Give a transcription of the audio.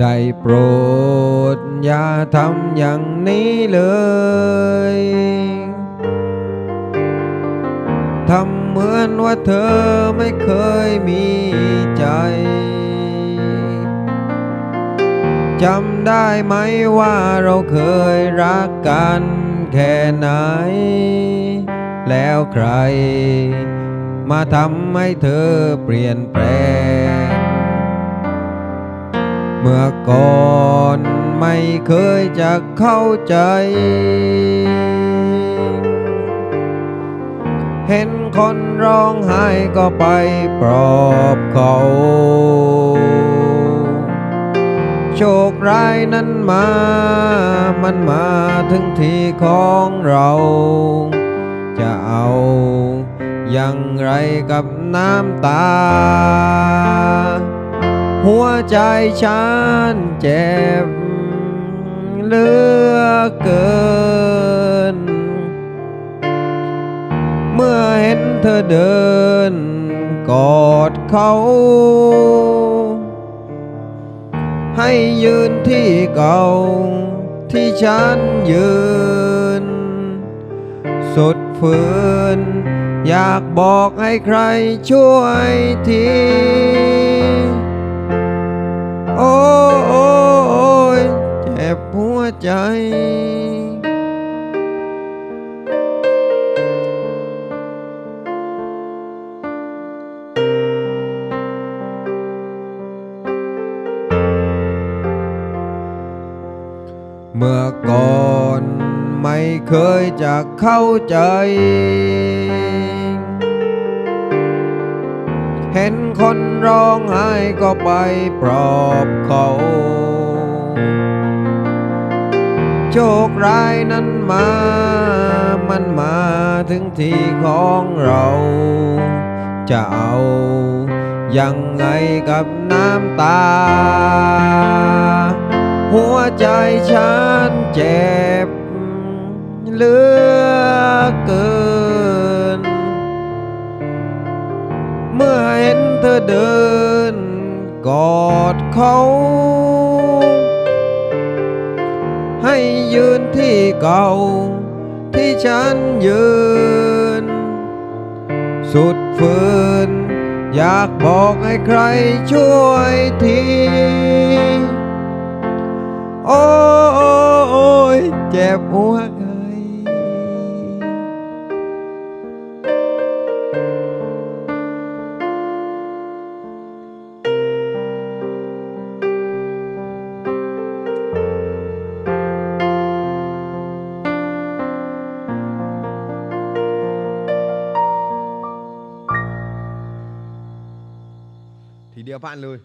ได้โปรดอย่าทำอย่างนี้เลยทำเหมือนว่าเธอไม่เคยมีใจจำได้ไหมว่าเราเคยรักกันแค่ไหน แล้วใคร มาทำให้เธอเปลี่ยนแปลง เมื่อก่อนไม่เคยจะเข้าใจ เห็นคนร้องไห้ก็ไปปลอบเขาโชคร้ายนั้นมา มันมาถึงทีของเรา จะเอาอย่างไรกับน้ำตา ใจฉันเจ็บเหลือเกิน เมื่อเห็นเธอเดิน กอดเขา ให้ยืนที่เก่าที่ฉันยืน สุดฝืน อยากบอกให้ใครช่วยที ใจ เมื่อก่อนไม่เคยจะเข้าใจ เห็นคนร้องไห้ก็ไปปลอบเขา โชคร้ายนั้นมา มันมาถึงที่ของเรา จะเอายังไงกับน้ำตา หัวใจฉันเจ็บเหลือเกิน เมื่อเห็นเธอเดิน กอดเขา ที่เก่าที่ฉันยืน สุดฝืน อยากบอกให้ใครช่วยที โอ้โอโอ้ยเจ็บหัว เดี๋ยวผ่านเลย